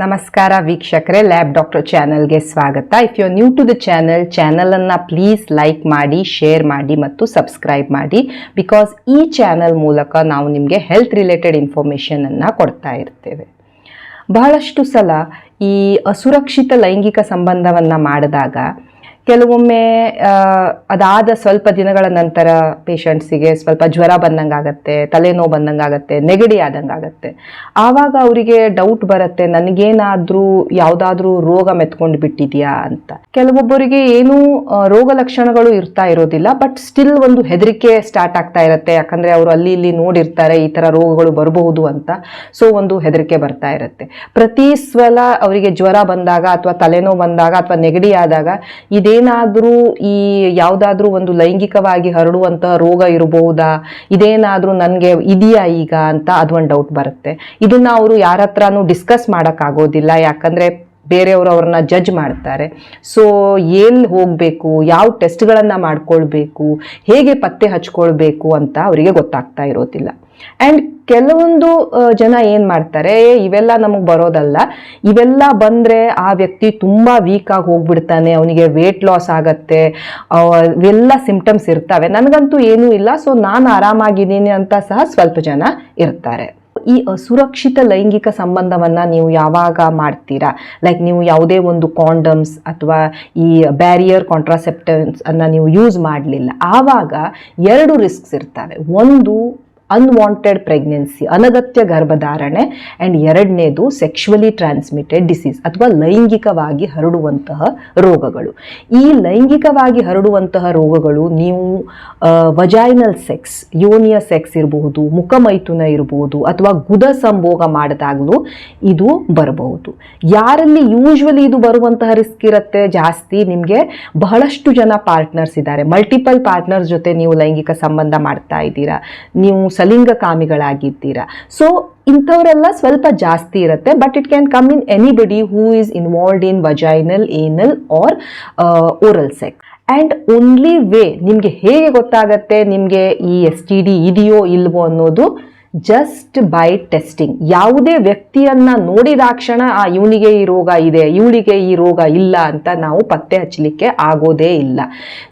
ನಮಸ್ಕಾರ ವೀಕ್ಷಕರೇ lab doctor ಚಾನಲ್ಗೆ ಸ್ವಾಗತ. If you new to the channel ಚಾನಲನ್ನು ಪ್ಲೀಸ್ ಲೈಕ್ ಮಾಡಿ ಶೇರ್ ಮಾಡಿ ಮತ್ತು ಸಬ್ಸ್ಕ್ರೈಬ್ ಮಾಡಿ. ಬಿಕಾಸ್ ಈ ಚಾನಲ್ ಮೂಲಕ ನಾವು ನಿಮಗೆ ಹೆಲ್ತ್ ರಿಲೇಟೆಡ್ ಇನ್ಫಾರ್ಮೇಷನನ್ನು ಕೊಡ್ತಾ ಇರ್ತೇವೆ. ಬಹಳಷ್ಟು ಸಲ ಈ ಅಸುರಕ್ಷಿತ ಲೈಂಗಿಕ ಸಂಬಂಧವನ್ನು ಮಾಡಿದಾಗ ಕೆಲವೊಮ್ಮೆ ಅದಾದ ಸ್ವಲ್ಪ ದಿನಗಳ ನಂತರ ಪೇಷಂಟ್ಸಿಗೆ ಸ್ವಲ್ಪ ಜ್ವರ ಬಂದಂಗಾಗತ್ತೆ, ತಲೆನೋವು ಬಂದಂಗಾಗತ್ತೆ, ನೆಗಡಿ ಆದಂಗಾಗತ್ತೆ. ಆವಾಗ ಅವರಿಗೆ ಡೌಟ್ ಬರುತ್ತೆ, ನನಗೇನಾದರೂ, ಯಾವುದಾದ್ರೂ ರೋಗ ಮೆತ್ಕೊಂಡು ಬಿಟ್ಟಿದೆಯಾ? ಅಂತ. ಕೆಲವೊಬ್ಬರಿಗೆ ಏನೂ ರೋಗ ಲಕ್ಷಣಗಳು ಇರ್ತಾ ಇರೋದಿಲ್ಲ ಬಟ್ ಸ್ಟಿಲ್ ಒಂದು ಹೆದರಿಕೆ ಸ್ಟಾರ್ಟ್ ಆಗ್ತಾ ಇರುತ್ತೆ. ಯಾಕಂದರೆ ಅವರು ಅಲ್ಲಿ ಇಲ್ಲಿ ನೋಡಿರ್ತಾರೆ, ಈ ಥರ ರೋಗಗಳು ಬರಬಹುದು ಅಂತ. ಸೊ ಒಂದು ಹೆದರಿಕೆ ಬರ್ತಾ ಇರುತ್ತೆ. ಪ್ರತಿ ಸಲ ಅವರಿಗೆ ಜ್ವರ ಬಂದಾಗ ಅಥವಾ ತಲೆನೋವು ಬಂದಾಗ ಅಥವಾ ನೆಗಡಿ ಆದಾಗ ಇದೇನಾದ್ರೂ ಈ ಯಾವುದಾದ್ರೂ ಒಂದು ಲೈಂಗಿಕವಾಗಿ ಹರಡುವಂತಹ ರೋಗ ಇರಬಹುದಾ? ಇದೇನಾದರೂ ನನಗೆ ಇದೆಯಾ ಈಗ ಅಂತ ಅದೊಂದು ಡೌಟ್ ಬರುತ್ತೆ. ಇದನ್ನ ಅವರು ಯಾರ ಹತ್ರನೂ ಡಿಸ್ಕಸ್ ಮಾಡೋಕ್ಕಾಗೋದಿಲ್ಲ, ಯಾಕಂದ್ರೆ ಬೇರೆಯವರು ಅವ್ರನ್ನ ಜಡ್ಜ್ ಮಾಡ್ತಾರೆ. ಸೊ ಎಲ್ಲಿ ಹೋಗಬೇಕು? ಯಾವ ಟೆಸ್ಟ್ಗಳನ್ನು ಮಾಡ್ಕೊಳ್ಬೇಕು? ಹೇಗೆ ಪತ್ತೆ ಹಚ್ಕೊಳ್ಬೇಕು ಅಂತ ಅವರಿಗೆ ಗೊತ್ತಾಗ್ತಾ ಇರೋದಿಲ್ಲ. ಆ್ಯಂಡ್ ಕೆಲವೊಂದು ಜನ ಏನು ಮಾಡ್ತಾರೆ "ಏ, ಇವೆಲ್ಲ ನಮಗೆ ಬರೋದಲ್ಲ. ಇವೆಲ್ಲ ಬಂದರೆ ಆ ವ್ಯಕ್ತಿ ತುಂಬ ವೀಕ್ ಆಗಿ ಹೋಗ್ಬಿಡ್ತಾನೆ ಅವನಿಗೆ ವೇಟ್ ಲಾಸ್ ಆಗತ್ತೆ ಇವೆಲ್ಲ ಸಿಂಪ್ಟಮ್ಸ್ ಇರ್ತವೆ. ನನಗಂತೂ ಏನೂ ಇಲ್ಲ ಸೊ ನಾನು ಆರಾಮಾಗಿದ್ದೀನಿ ಅಂತ ಸಹ ಸ್ವಲ್ಪ ಜನ ಇರ್ತಾರೆ. ಈ ಅಸುರಕ್ಷಿತ ಲೈಂಗಿಕ ಸಂಬಂಧವನ್ನು ನೀವು ಯಾವಾಗ ಮಾಡ್ತೀರಾ? ಲೈಕ್ ನೀವು ಯಾವುದೇ ಒಂದು ಕಾಂಡಮ್ಸ್ ಅಥವಾ ಈ ಬ್ಯಾರಿಯರ್ ಕಾಂಟ್ರಾಸೆಪ್ಟನ್ಸ್ ಅನ್ನು ನೀವು ಯೂಸ್ ಮಾಡಲಿಲ್ಲ. ಆವಾಗ ಎರಡು ರಿಸ್ಕ್ಸ್ ಇರ್ತವೆ. ಒಂದು ಅನ್ವಾಂಟೆಡ್ ಪ್ರೆಗ್ನೆನ್ಸಿ ಅನಗತ್ಯ ಗರ್ಭಧಾರಣೆ ಆ್ಯಂಡ್ ಎರಡನೇದು ಸೆಕ್ಷುವಲಿ ಟ್ರಾನ್ಸ್ಮಿಟೆಡ್ ಡಿಸೀಸ್ ಅಥವಾ ಲೈಂಗಿಕವಾಗಿ ಹರಡುವಂತಹ ರೋಗಗಳು. ಈ ಲೈಂಗಿಕವಾಗಿ ಹರಡುವಂತಹ ರೋಗಗಳು ನೀವು ವಜೈನಲ್ ಸೆಕ್ಸ್ ಯೋನಿಯ ಸೆಕ್ಸ್ ಇರಬಹುದು ಮುಖಮೈಥುನ ಇರಬಹುದು, ಅಥವಾ ಗುದ ಸಂಭೋಗ ಮಾಡಿದಾಗಲೂ ಇದು ಬರಬಹುದು. ಯಾರಲ್ಲಿ ಯೂಶ್ವಲಿ ಇದು ಬರುವಂತಹ ರಿಸ್ಕ್ ಇರುತ್ತೆ? ಜಾಸ್ತಿ ನಿಮಗೆ ಬಹಳಷ್ಟು ಜನ ಪಾರ್ಟ್ನರ್ಸ್ ಇದ್ದಾರೆ. ಮಲ್ಟಿಪಲ್ ಪಾರ್ಟ್ನರ್ಸ್ ಜೊತೆ ನೀವು ಲೈಂಗಿಕ ಸಂಬಂಧ ಮಾಡ್ತಾ ಇದ್ದೀರಾ. ನೀವು ಸಲಿಂಗ ಕಾಮಿಗಳಾಗಿದ್ದೀರಾ ಸೊ ಇಂಥವರೆಲ್ಲ ಸ್ವಲ್ಪ ಜಾಸ್ತಿ ಇರುತ್ತೆ but it can come in anybody who is involved in vaginal anal or oral sex and only way ನಿಮಗೆ ಹೇಗೆ ಗೊತ್ತಾಗತ್ತೆ, ನಿಮಗೆ ಈ ಎಸ್ ಟಿ ಡಿ ಇದೆಯೋ, ಇಲ್ವೋ ಅನ್ನೋದು ಜಸ್ಟ್ ಬೈ ಟೆಸ್ಟಿಂಗ್ ಯಾವುದೇ ವ್ಯಕ್ತಿಯನ್ನ ನೋಡಿದಾಕ್ಷಣ ಆ, ಇವನಿಗೆ ಈ ರೋಗ ಇದೆ, ಇವಳಿಗೆ ಈ ರೋಗ ಇಲ್ಲ ಅಂತ ನಾವು ಪತ್ತೆ ಹಚ್ಚಲಿಕ್ಕೆ ಆಗೋದೇ ಇಲ್ಲ.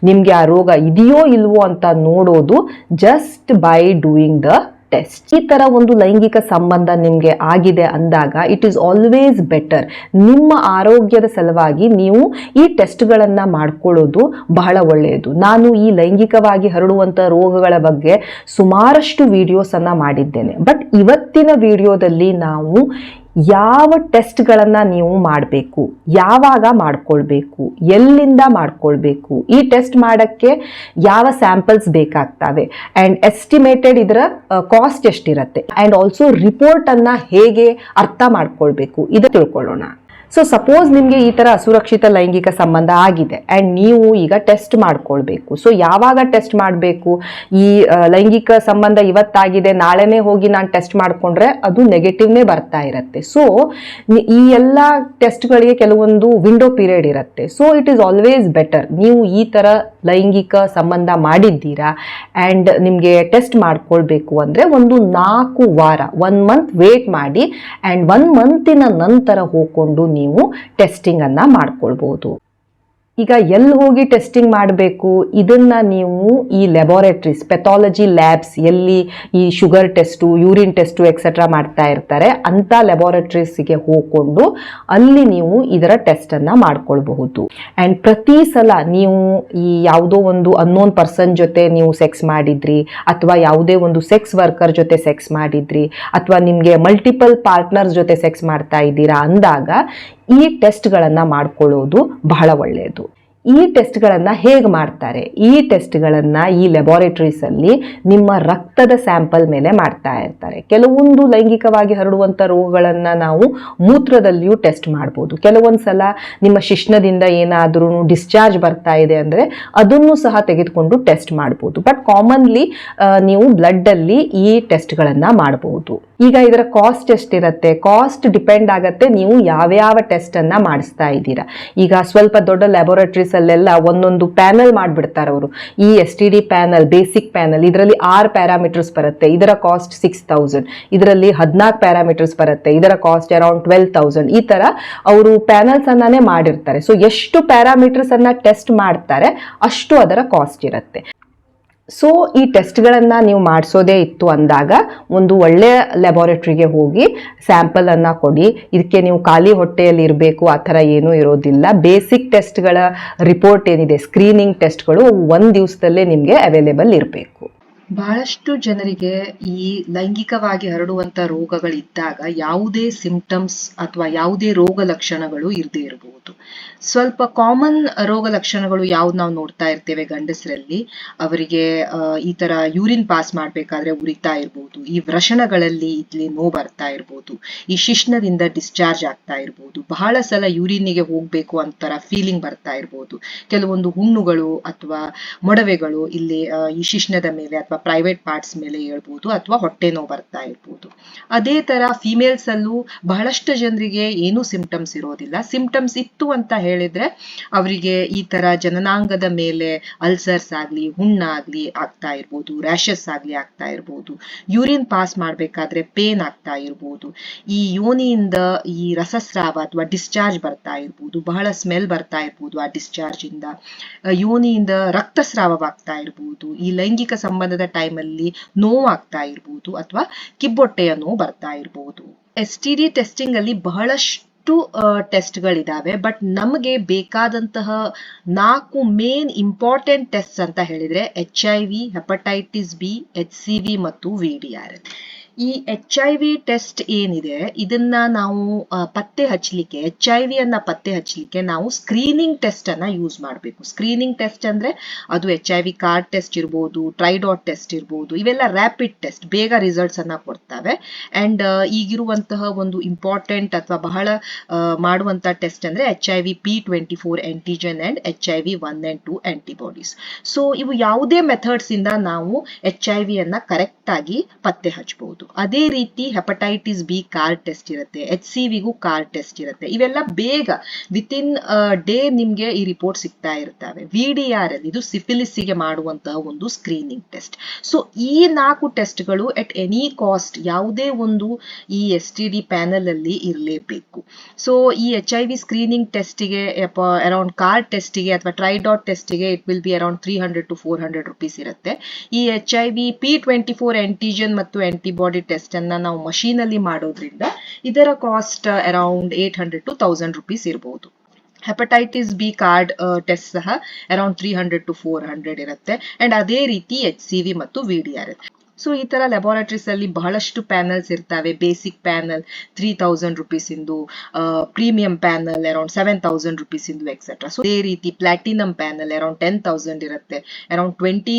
ನಿಮಗೆ ಆ ರೋಗ ಇದೆಯೋ ಇಲ್ವೋ ಅಂತ ನೋಡೋದು just by doing the test ಈ ತರ ಒಂದು ಲೈಂಗಿಕ ಸಂಬಂಧ ನಿಮಗೆ ಆಗಿದೆ ಅಂದಾಗ ಇಟ್ ಈಸ್ ಆಲ್ವೇಸ್ ಬೆಟರ್ ನಿಮ್ಮ ಆರೋಗ್ಯದ ಸಲುವಾಗಿ ನೀವು ಈ ಟೆಸ್ಟ್ಗಳನ್ನ ಮಾಡ್ಕೊಳ್ಳೋದು ಬಹಳ ಒಳ್ಳೆಯದು. ನಾನು ಈ ಲೈಂಗಿಕವಾಗಿ ಹರಡುವಂಥ ರೋಗಗಳ ಬಗ್ಗೆ ಸುಮಾರಷ್ಟು ವಿಡಿಯೋಸ್ ಅನ್ನ ಮಾಡಿದ್ದೇನೆ. ಬಟ್ ಇವತ್ತಿನ ವಿಡಿಯೋದಲ್ಲಿ ನಾವು ಯಾವ ಟೆಸ್ಟ್ಗಳನ್ನು ನೀವು ಮಾಡಬೇಕು, ಯಾವಾಗ ಮಾಡ್ಕೊಳ್ಬೇಕು, ಎಲ್ಲಿಂದ ಮಾಡ್ಕೊಳ್ಬೇಕು, ಈ ಟೆಸ್ಟ್ ಮಾಡೋಕ್ಕೆ ಯಾವ ಸ್ಯಾಂಪಲ್ಸ್ ಬೇಕಾಗ್ತವೆ ಆ್ಯಂಡ್ ಎಸ್ಟಿಮೇಟೆಡ್ ಇದರ ಕಾಸ್ಟ್ ಎಷ್ಟಿರುತ್ತೆ ಆ್ಯಂಡ್ ಆಲ್ಸೋ ರಿಪೋರ್ಟನ್ನು ಹೇಗೆ ಅರ್ಥ ಮಾಡ್ಕೊಳ್ಬೇಕು, ಇದು ತಿಳ್ಕೊಳ್ಳೋಣ. ಸೊ ಸಪೋಸ್ ನಿಮಗೆ ಈ ಥರ ಅಸುರಕ್ಷಿತ ಲೈಂಗಿಕ ಸಂಬಂಧ ಆಗಿದೆ ಆ್ಯಂಡ್ ನೀವು ಈಗ ಟೆಸ್ಟ್ ಮಾಡ್ಕೊಳ್ಬೇಕು. ಸೊ ಯಾವಾಗ ಟೆಸ್ಟ್ ಮಾಡಬೇಕು? ಈ ಲೈಂಗಿಕ ಸಂಬಂಧ ಇವತ್ತಾಗಿದೆ, ನಾಳೆನೇ ಹೋಗಿ ನಾನು ಟೆಸ್ಟ್ ಮಾಡಿಕೊಂಡ್ರೆ ಅದು ನೆಗೆಟಿವ್ನೇ ಬರ್ತಾ ಇರುತ್ತೆ. ಸೊ ಈ ಎಲ್ಲ ಟೆಸ್ಟ್ಗಳಿಗೆ ಕೆಲವೊಂದು ವಿಂಡೋ ಪೀರಿಯಡ್ ಇರುತ್ತೆ. So it is always better ನೀವು ಈ ಥರ ಲೈಂಗಿಕ ಸಂಬಂಧ ಮಾಡಿದ್ದೀರಾ? ಆ್ಯಂಡ್ ನಿಮಗೆ ಟೆಸ್ಟ್ ಮಾಡ್ಕೊಳ್ಬೇಕು ಅಂದರೆ ಒಂದು ನಾಲ್ಕು ವಾರ ಒನ್ ಮಂತ್ ವೇಟ್ ಮಾಡಿ ಆ್ಯಂಡ್ ಒನ್ ಮಂತಿನ ನಂತರ ಹೋಗ್ಕೊಂಡು ನೀವು ಟೆಸ್ಟಿಂಗನ್ನು ಮಾಡ್ಕೊಳ್ಬೋದು. ಈಗ ಎಲ್ಲಿ ಹೋಗಿ ಟೆಸ್ಟಿಂಗ್ ಮಾಡಬೇಕು? ಇದನ್ನ ನೀವು ಈ ಲ್ಯಾಬೋರೇಟ್ರೀಸ್ ಪೆಥಾಲಜಿ ಲ್ಯಾಬ್ಸ್ ಎಲ್ಲಿ ಈ sugar test urine test etcetera ಮಾಡ್ತಾ ಇರ್ತಾರೆ ಅಂಥ ಲ್ಯಾಬೋರೇಟ್ರೀಸ್ಗೆ ಹೋಗ್ಕೊಂಡು ಅಲ್ಲಿ ನೀವು ಇದರ ಟೆಸ್ಟನ್ನು ಮಾಡ್ಕೊಳ್ಬಹುದು. ಆ್ಯಂಡ್ ಪ್ರತಿ ಸಲ ನೀವು ಈ ಯಾವುದೋ ಒಂದು ಅನ್ನೋನ್ ಪರ್ಸನ್ ಜೊತೆ ನೀವು ಸೆಕ್ಸ್ ಮಾಡಿದ್ರಿ, ಅಥವಾ ಯಾವುದೇ ಒಂದು ಸೆಕ್ಸ್ ವರ್ಕರ್ ಜೊತೆ ಸೆಕ್ಸ್ ಮಾಡಿದ್ರಿ, ಅಥವಾ ನಿಮಗೆ ಮಲ್ಟಿಪಲ್ ಪಾರ್ಟ್ನರ್ಸ್ ಜೊತೆ ಸೆಕ್ಸ್ ಮಾಡ್ತಾ ಇದ್ದೀರಾ ಅಂದಾಗ ಈ ಟೆಸ್ಟ್ಗಳನ್ನು ಮಾಡ್ಕೊಳ್ಳೋದು ಬಹಳ ಒಳ್ಳೆಯದು ಈ ಟೆಸ್ಟ್ಗಳನ್ನು ಹೇಗೆ ಮಾಡ್ತಾರೆ? ಈ ಟೆಸ್ಟ್ಗಳನ್ನು ಈ ಲ್ಯಾಬೋರೇಟರೀಸಲ್ಲಿ ನಿಮ್ಮ ರಕ್ತದ ಸ್ಯಾಂಪಲ್ ಮೇಲೆ ಮಾಡ್ತಾ ಇರ್ತಾರೆ. ಕೆಲವೊಂದು ಲೈಂಗಿಕವಾಗಿ ಹರಡುವಂಥ ರೋಗಗಳನ್ನು ನಾವು ಮೂತ್ರದಲ್ಲಿಯೂ ಟೆಸ್ಟ್ ಮಾಡ್ಬೋದು. ಕೆಲವೊಂದು ಸಲ ನಿಮ್ಮ ಶಿಷ್ಣದಿಂದ ಏನಾದರೂ ಡಿಸ್ಚಾರ್ಜ್ ಬರ್ತಾ ಇದೆ ಅಂದರೆ ಅದನ್ನು ಸಹ ತೆಗೆದುಕೊಂಡು ಟೆಸ್ಟ್ ಮಾಡ್ಬೋದು. ಬಟ್ ಕಾಮನ್ಲಿ ನೀವು ಬ್ಲಡ್ಡಲ್ಲಿ ಈ ಟೆಸ್ಟ್ಗಳನ್ನು ಮಾಡಬಹುದು ಈಗ ಇದರ ಕಾಸ್ಟ್ ಎಷ್ಟಿರುತ್ತೆ? ಕಾಸ್ಟ್ ಡಿಪೆಂಡ್ ಆಗತ್ತೆ. ನೀವು ಯಾವ್ಯಾವ ಟೆಸ್ಟನ್ನು ಮಾಡಿಸ್ತಾ ಇದ್ದೀರಾ? ಈಗ ಸ್ವಲ್ಪ ದೊಡ್ಡ ಲ್ಯಾಬೋರೇಟರೀಸ್ ಅಲ್ಲೆಲ್ಲ ಒಂದೊಂದು ಪ್ಯಾನಲ್ ಮಾಡಿಬಿಡ್ತಾರೆ ಅವರು. ಈ S T D panel basic panel ಇದರಲ್ಲಿ ಆರು ಪ್ಯಾರಾಮೀಟರ್ಸ್ ಬರುತ್ತೆ. ಇದರ ಕಾಸ್ಟ್ ಸಿಕ್ಸ್ ತೌಸಂಡ್ ಇದರಲ್ಲಿ ಹದಿನಾಲ್ಕು ಪ್ಯಾರಾಮೀಟರ್ಸ್ ಬರುತ್ತೆ. ಇದರ ಕಾಸ್ಟ್ ಅರೌಂಡ್ ಟ್ವೆಲ್ ತೌಸಂಡ್ ಈ ತರ ಅವರು ಪ್ಯಾನಲ್ಸ್ ಅನ್ನೇ ಮಾಡಿರ್ತಾರೆ. ಸೊ ಎಷ್ಟು ಪ್ಯಾರಾಮೀಟರ್ಸ್ ಅನ್ನ ಟೆಸ್ಟ್ ಮಾಡ್ತಾರೆ, ಅಷ್ಟು ಅದರ ಕಾಸ್ಟ್ ಇರುತ್ತೆ. ಸೊ ಈ ಟೆಸ್ಟ್ಗಳನ್ನು ನೀವು ಮಾಡಿಸೋದೇ ಇತ್ತು ಅಂದಾಗ ಒಂದು ಒಳ್ಳೆಯ ಲ್ಯಾಬೋರೇಟ್ರಿಗೆ ಹೋಗಿ ಸ್ಯಾಂಪಲನ್ನು ಕೊಡಿ. ಇದಕ್ಕೆ ನೀವು ಖಾಲಿ ಹೊಟ್ಟೆಯಲ್ಲಿ ಇರಬೇಕು, ಆ ಥರ ಏನೂ ಇರೋದಿಲ್ಲ. ಬೇಸಿಕ್ ಟೆಸ್ಟ್ಗಳ ರಿಪೋರ್ಟ್ ಏನಿದೆ ಸ್ಕ್ರೀನಿಂಗ್ ಟೆಸ್ಟ್ಗಳು ಒಂದು ದಿವಸದಲ್ಲೇ ನಿಮಗೆ ಅವೈಲೇಬಲ್ ಇರಬೇಕು. ಬಹಳಷ್ಟು ಜನರಿಗೆ ಈ ಲೈಂಗಿಕವಾಗಿ ಹರಡುವಂತ ರೋಗಗಳಿದ್ದಾಗ ಯಾವುದೇ ಸಿಂಪ್ಟಮ್ಸ್ ಅಥವಾ ಯಾವುದೇ ರೋಗ ಲಕ್ಷಣಗಳು ಇರದೇ ಇರಬಹುದು. ಸ್ವಲ್ಪ ಕಾಮನ್ ರೋಗ ಲಕ್ಷಣಗಳು ಯಾವ್ದು ನಾವು ನೋಡ್ತಾ ಇರ್ತೇವೆ ಗಂಡಸರಲ್ಲಿ, ಅವರಿಗೆ ಈ ತರ ಯೂರಿನ್ ಪಾಸ್ ಮಾಡ್ಬೇಕಾದ್ರೆ ಉರಿತಾ ಇರ್ಬೋದು, ಈ ವ್ರಷಣಗಳಲ್ಲಿ ಇಲ್ಲಿ ನೋವು ಬರ್ತಾ ಇರ್ಬೋದು, ಈ ಶಿಶ್ನದಿಂದ ಡಿಸ್ಚಾರ್ಜ್ ಆಗ್ತಾ ಇರ್ಬೋದು, ಬಹಳ ಸಲ ಯೂರಿನ್ಗೆ ಹೋಗ್ಬೇಕು ಅಂತರ ಫೀಲಿಂಗ್ ಬರ್ತಾ ಇರ್ಬೋದು. ಕೆಲವೊಂದು ಹುಣ್ಣುಗಳು ಅಥವಾ ಮೊಡವೆಗಳು ಇಲ್ಲಿ ಈ ಶಿಶ್ನದ ಮೇಲೆ ಅಥವಾ ಪ್ರೈವೇಟ್ ಪಾರ್ಟ್ಸ್ ಮೇಲೆ ಹೇಳ್ಬೋದು ಅಥವಾ ಹೊಟ್ಟೆ ನೋವು ಬರ್ತಾ ಇರ್ಬೋದು. ಅದೇ ತರ ಫಿಮೇಲ್ಸ್ ಅಲ್ಲೂ ಬಹಳಷ್ಟು ಜನರಿಗೆ ಏನು ಸಿಂಪ್ಟಮ್ಸ್ ಇರೋದಿಲ್ಲ. ಸಿಂಪ್ಟಮ್ಸ್ ಇತ್ತು ಅಂತ ಹೇಳಿದ್ರೆ ಅವರಿಗೆ ಈ ತರ ಜನನಾಂಗದ ಮೇಲೆ ಅಲ್ಸರ್ಸ್ ಆಗ್ಲಿ, ಹುಣ್ಣಾಗ್ಲಿ ಆಗ್ತಾ ಇರ್ಬೋದು ರ್ಯಾಶಸ್ ಆಗ್ಲಿ ಆಗ್ತಾ ಇರ್ಬೋದು ಯೂರಿನ್ ಪಾಸ್ ಮಾಡ್ಬೇಕಾದ್ರೆ ಪೇನ್ ಆಗ್ತಾ ಇರ್ಬೋದು, ಈ ಯೋನಿಯಿಂದ ಈ ರಸಸ್ರಾವ ಅಥವಾ ಡಿಸ್ಚಾರ್ಜ್ ಬರ್ತಾ ಇರ್ಬೋದು, ಬಹಳ ಸ್ಮೆಲ್ ಬರ್ತಾ ಇರ್ಬೋದು ಆ ಡಿಸ್ಚಾರ್ಜ್ ಇಂದ ಯೋನಿಯಿಂದ ರಕ್ತಸ್ರಾವವಾಗ್ತಾ ಇರ್ಬೋದು, ಈ ಲೈಂಗಿಕ ಸಂಬಂಧದ ಟೈಮಲ್ಲಿ ನೋವಾಗ್ತಾ ಇರ್ಬೋದು ಅಥವಾ ಕಿಬ್ಬೊಟ್ಟೆಯ ನೋವು ಬರ್ತಾ ಇರ್ಬೋದು. ಎಸ್ ಟಿ ಡಿ ಟೆಸ್ಟಿಂಗ್ ಅಲ್ಲಿ ಬಹಳಷ್ಟು ಟೆಸ್ಟ್ಗಳಿದಾವೆ ಬಟ್ ನಮಗೆ ಬೇಕಾದಂತಹ ನಾಲ್ಕು ಮೇನ್ ಇಂಪಾರ್ಟೆಂಟ್ ಟೆಸ್ಟ್ ಅಂತ ಹೇಳಿದ್ರೆ H I V hepatitis B H C V ಮತ್ತು ವಿ ಡಿ ಆರ್ ಈ ಎಚ್ ಐ ವಿ ಟೆಸ್ಟ್ ಏನಿದೆ, ಇದನ್ನ ನಾವು ಪತ್ತೆ ಹಚ್ಚಲಿಕ್ಕೆ ಎಚ್ ಐ ವಿ ಅನ್ನ ಪತ್ತೆ ಹಚ್ಚಲಿಕ್ಕೆ ನಾವು ಸ್ಕ್ರೀನಿಂಗ್ ಟೆಸ್ಟ್ ಅನ್ನ ಯೂಸ್ ಮಾಡಬೇಕು. ಸ್ಕ್ರೀನಿಂಗ್ ಟೆಸ್ಟ್ ಅಂದ್ರೆ ಅದು H I V card test ಇರ್ಬೋದು ಟ್ರೈಡಾಟ್ ಟೆಸ್ಟ್ ಇರ್ಬೋದು, ಇವೆಲ್ಲ ರ್ಯಾಪಿಡ್ ಟೆಸ್ಟ್ ಬೇಗ ರಿಸಲ್ಟ್ಸ್ ಅನ್ನ ಕೊಡ್ತವೆ. ಅಂಡ್ ಈಗಿರುವಂತಹ ಒಂದು ಇಂಪಾರ್ಟೆಂಟ್ ಅಥವಾ ಬಹಳ ಮಾಡುವಂತಹ ಮಾಡುವಂತ ಟೆಸ್ಟ್ ಅಂದ್ರೆ H I V P twenty four antigen and H I V one and two antibodies so ಇವು ಯಾವುದೇ ಮೆಥಡ್ಸ್ ಇಂದ ನಾವು ಎಚ್ ಐ ವಿ ಅನ್ನ ಕರೆಕ್ಟ್ ಆಗಿ ಪತ್ತೆ ಹಚ್ಚಬಹುದು ಅದೇ ರೀತಿ ಹೆಪಟೈಟಿಸ್ ಬಿ ಕಾರ್ ಟೆಸ್ಟ್ ಇರುತ್ತೆ ಎಚ್ ಸಿ ವಿಗೂ ಕಾರ್ ಟೆಸ್ಟ್ ಇರುತ್ತೆ. ಇವೆಲ್ಲ ಬೇಗ ವಿತ್ ಇನ್ ಡೇ ನಿಮ್ಗೆ ಈ ರಿಪೋರ್ಟ್ ಸಿಗ್ತಾ ಇರ್ತವೆ. ವಿ ಡಿ ಆರ್ ಎಲ್ ಇದು ಸಿಫಿಲಿಸ್ಸಿಗೆ ಮಾಡುವಂತಹ ಒಂದು ಸ್ಕ್ರೀನಿಂಗ್ ಟೆಸ್ಟ್ ಸೊ ಈ ನಾಲ್ಕು ಟೆಸ್ಟ್ಗಳು ಎಟ್ ಎನಿ ಕಾಸ್ಟ್ ಯಾವುದೇ ಒಂದು ಈ ಎಸ್ ಟಿ ಡಿ ಪ್ಯಾನಲ್ ಅಲ್ಲಿ ಇರಲೇಬೇಕು. ಸೊ ಈ ಎಚ್ ಐ ವಿ ಸ್ಕ್ರೀನಿಂಗ್ ಟೆಸ್ಟಿಗೆ ಅರೌಂಡ್ ಕಾರ್ ಟೆಸ್ಟಿಗೆ ಅಥವಾ tri tridot ಟೆಸ್ಟಿಗೆ it will be around three hundred to four hundred rupees ಇರುತ್ತೆ. ಈ H I V P twenty four antigen ಮತ್ತು ಆಂಟಿಬಾಡಿ ಟೆಸ್ಟ್ ಅನ್ನ ನಾವು ಮಷೀನ್ ಅಲ್ಲಿ ಮಾಡೋದ್ರಿಂದ ಇದರ cost around eight hundred to thousand rupees ಇರಬಹುದು ಹೆಪಟೈಟಿಸ್ ಬಿ ಕಾರ್ಡ್ ಟೆಸ್ಟ್ ಸಹ around three hundred to four hundred ಇರುತ್ತೆ. ಅಂಡ್ ಅದೇ ರೀತಿ ಎಚ್ ಸಿ ವಿ ಮತ್ತು ವಿ ಡಿ ಆರ್ ಸೊ ಈ ತರ ಲ್ಯಾಬೋರೇಟರೀಸ್ ಅಲ್ಲಿ ಬಹಳಷ್ಟು ಪ್ಯಾನಲ್ಸ್ ಇರ್ತವೆ. Basic panel three thousand rupees ಇಂದು premium panel around seven thousand rupees ಇಂದು ಎಕ್ಸೆಟ್ರಾ ಸೊ ಇದೇ ರೀತಿ platinum panel around ten thousand ಇರುತ್ತೆ. ಅರೌಂಡ್ ಟ್ವೆಂಟಿ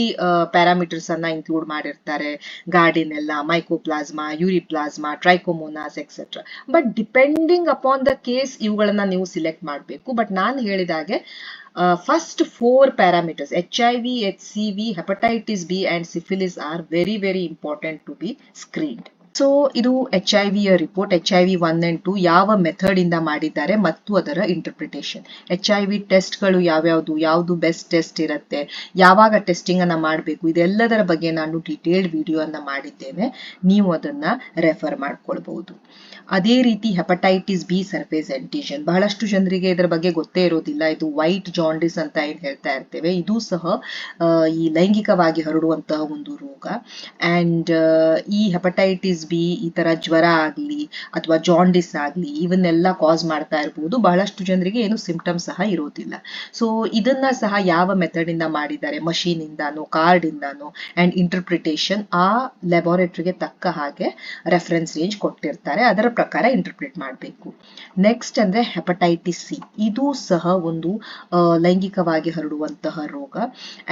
ಪ್ಯಾರಾಮೀಟರ್ಸ್ ಅನ್ನ ಇನ್ಕ್ಲೂಡ್ ಮಾಡಿರ್ತಾರೆ. ಗಾರ್ಡಿನ್ ಎಲ್ಲ mycoplasma ureaplasma trichomonas etcetera but depending upon the case ಇವುಗಳನ್ನ ನೀವು select ಮಾಡಬೇಕು. ಬಟ್ ನಾನು ಹೇಳಿದಾಗೆ uh, first four parameters HIV, HCV, hepatitis B and syphilis are very very important to be screened. So ಇದು H I ವಿಯ report H I V one and two ಯಾವ method ಇಂದ ಮಾಡಿದ್ದಾರೆ ಮತ್ತು ಅದರ ಇಂಟರ್ಪ್ರಿಟೇಷನ್ ಎಚ್ ಐ ವಿ ಟೆಸ್ಟ್ಗಳು ಯಾವ್ಯಾವುದು, ಯಾವುದು best test ಇರುತ್ತೆ, ಯಾವಾಗ ಟೆಸ್ಟಿಂಗ್ ಅನ್ನ ಮಾಡಬೇಕು, ಇದೆಲ್ಲದರ ಬಗ್ಗೆ ನಾನು ಡೀಟೇಲ್ಡ್ ವಿಡಿಯೋ ಅನ್ನ ಮಾಡಿದ್ದೇನೆ. ನೀವು ಅದನ್ನ ರೆಫರ್ ಮಾಡ್ಕೊಳ್ಬಹುದು. ಅದೇ ರೀತಿ ಹೆಪಟೈಟಿಸ್ ಬಿ ಸರ್ಫೇಸ್ ಆಂಟಿಜನ್ ಬಹಳಷ್ಟು ಜನರಿಗೆ ಇದರ ಬಗ್ಗೆ ಗೊತ್ತೇ ಇರೋದಿಲ್ಲ. ಇದು ವೈಟ್ ಜಾಂಡಿಸ್ ಅಂತ ಏನು ಹೇಳ್ತಾ ಇರ್ತೇವೆ. ಇದು ಸಹ ಈ ಲೈಂಗಿಕವಾಗಿ ಹರಡುವಂತಹ ಒಂದು ರೋಗ. ಅಂಡ್ ಈ ಹೆಪಟೈಟಿಸ್ ಬಿ ಈ ತರ ಜ್ವರ ಆಗ್ಲಿ ಅಥವಾ ಜಾಂಡಿಸ್ ಆಗ್ಲಿ ಇವನ್ನೆಲ್ಲ ಕಾಸ್ ಮಾಡ್ತಾ ಇರಬಹುದು ಬಹಳಷ್ಟು ಜನರಿಗೆ ಏನು ಸಿಂಪ್ಟಮ್ ಸಹ ಇರೋದಿಲ್ಲ. ಸೊ ಇದನ್ನ ಸಹ ಯಾವ ಮೆಥಡ್ ಇಂದ ಮಾಡಿದ್ದಾರೆ? ಮಷೀನ್ ಇಂದಾನು ಕಾರ್ಡ್ ಇಂದಾನು? ಅಂಡ್ ಇಂಟರ್ಪ್ರಿಟೇಷನ್ ಆ ಲೆಬೋರೇಟರಿಗೆ ತಕ್ಕ ಹಾಗೆ ರೆಫರೆನ್ಸ್ ರೇಂಜ್ ಕೊಟ್ಟಿರ್ತಾರೆ. ಅದರ ಪ್ರಕಾರ ಇಂಟರ್ಪ್ರಿಟ್ ಮಾಡಬೇಕು. ನೆಕ್ಸ್ಟ್ ಅಂದ್ರೆ ಹೆಪಟೈಟಿಸ್ ಸಿ ಇದು ಸಹ ಒಂದು ಲೈಂಗಿಕವಾಗಿ ಹರಡುವಂತಹ ರೋಗ.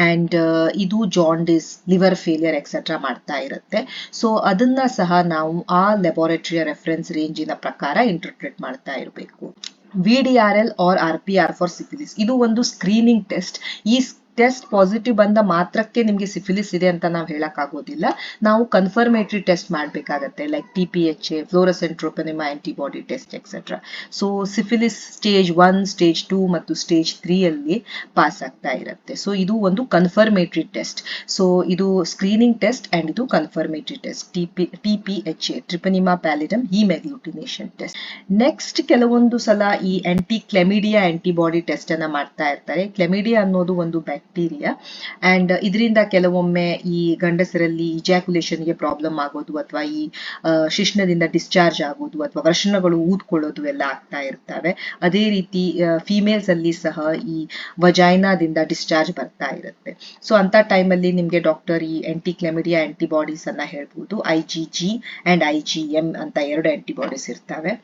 ಅಂಡ್ ಇದು ಜಾಂಡಿಸ್ ಲಿವರ್ ಫೇಲಿಯರ್ ಎಕ್ಸೆಟ್ರಾ ಮಾಡ್ತಾ ಇರುತ್ತೆ. ಸೊ ಅದನ್ನ ಸಹ ನಾವು ಆ ಲೆಬೋರೇಟರಿಯ ರೆಫರೆನ್ಸ್ ರೇಂಜಿನ ಪ್ರಕಾರ ಇಂಟರ್ಪ್ರಿಟ್ ಮಾಡ್ತಾ ಇರಬೇಕು. V D R L R R P R for syphilis ಇದು ಒಂದು ಸ್ಕ್ರೀನಿಂಗ್ ಟೆಸ್ಟ್ ಈ ಟೆಸ್ಟ್ ಪಾಸಿಟಿವ್ ಬಂದ ಮಾತ್ರಕ್ಕೆ ನಿಮಗೆ ಸಿಫಿಲಿಸ್ ಇದೆ ಅಂತ ನಾವು ಹೇಳಕ್ಕಾಗೋದಿಲ್ಲ. ನಾವು ಕನ್ಫರ್ಮೇಟರಿ ಟೆಸ್ಟ್ ಮಾಡಬೇಕಾಗತ್ತೆ like T P H A fluorescent treponema antibody test etcetera so syphilis stage one stage two ಮತ್ತು ಸ್ಟೇಜ್ ತ್ರೀ ಅಲ್ಲಿ ಪಾಸ್ ಆಗ್ತಾ ಇರುತ್ತೆ. ಸೊ ಇದು ಒಂದು ಕನ್ಫರ್ಮೇಟರಿ ಟೆಸ್ಟ್ ಸೊ ಇದು ಸ್ಕ್ರೀನಿಂಗ್ ಟೆಸ್ಟ್ ಅಂಡ್ ಇದು confirmatory test T P T P H A treponema pallidum haemagglutination test next ಕೆಲವೊಂದು ಸಲ ಈ ಆಂಟಿ ಕ್ಲೆಮಿಡಿಯಾ ಆಂಟಿಬಾಡಿ ಟೆಸ್ಟ್ ಅನ್ನ ಮಾಡ್ತಾ ಇರ್ತಾರೆ. ಕ್ಲೆಮಿಡಿಯಾ ಅನ್ನೋದು ಒಂದು ಬ್ಯಾಕ್ಟೀರಿಯಾ ಅಂಡ್ ಇದರಿಂದ ಕೆಲವೊಮ್ಮೆ ಈ ಗಂಡಸರಲ್ಲಿ ಇಜಾಕ್ಯುಲೇಷನ್ಗೆ ಪ್ರಾಬ್ಲಮ್ ಆಗೋದು ಅಥವಾ ಈ ಶಿಶ್ನದಿಂದ ಡಿಸ್ಚಾರ್ಜ್ ಆಗೋದು ಅಥವಾ ವರ್ಷಣಗಳು ಊದ್ಕೊಳ್ಳೋದು ಎಲ್ಲ ಆಗ್ತಾ ಇರ್ತವೆ. ಅದೇ ರೀತಿ ಫೀಮೇಲ್ಸ್ ಅಲ್ಲಿ ಸಹ ಈ ವಜಾಯ್ನಾದಿಂದ ಡಿಸ್ಚಾರ್ಜ್ ಬರ್ತಾ ಇರುತ್ತೆ. ಸೊ ಅಂತ ಟೈಮಲ್ಲಿ ನಿಮಗೆ ಡಾಕ್ಟರ್ ಈ ಆಂಟಿ ಕ್ಲೆಮಿಡಿಯಾ ಆಂಟಿಬಾಡೀಸ್ ಅನ್ನ ಹೇಳ್ಬೋದು. I G G and I G M ಅಂತ ಎರಡು ಆಂಟಿಬಾಡೀಸ್ ಇರ್ತವೆ.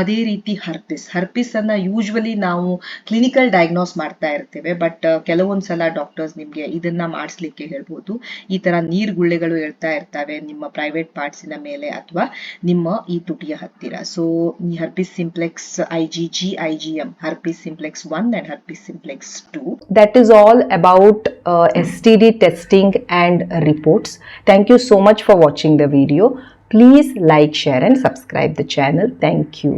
ಅದೇ ರೀತಿ ಹರ್ಪಿಸ್ ಹರ್ಪಿಸ್ ಅನ್ನ ಯೂಶ್ವಲಿ ನಾವು ಕ್ಲಿನಿಕಲ್ ಡಯಾಗ್ನೋಸ್ ಮಾಡ್ತಾ ಇರ್ತೇವೆ. ಬಟ್ ಕೆಲವೊಂದ್ ಸಲ ಡಾಕ್ಟರ್ಸ್ ನಿಮ್ಗೆ ಇದನ್ನ ಮಾಡಿಸ್ಲಿಕ್ಕೆ ಹೇಳ್ಬೋದು. ಈ ತರ ನೀರ್ ಗುಳ್ಳೆಗಳು ಹೇಳ್ತಾ ಇರ್ತವೆ ನಿಮ್ಮ ಪ್ರೈವೇಟ್ ಪಾರ್ಟ್ಸ್ನ ಮೇಲೆ ಅಥವಾ ನಿಮ್ಮ ಈ ತುಟಿಯ ಹತ್ತಿರ. ಸೊ ಈ herpes simplex I G G I G M herpes simplex one and herpes simplex two that is all about S T D testing and reports thank you so much for watching the video please like share and subscribe the channel thank you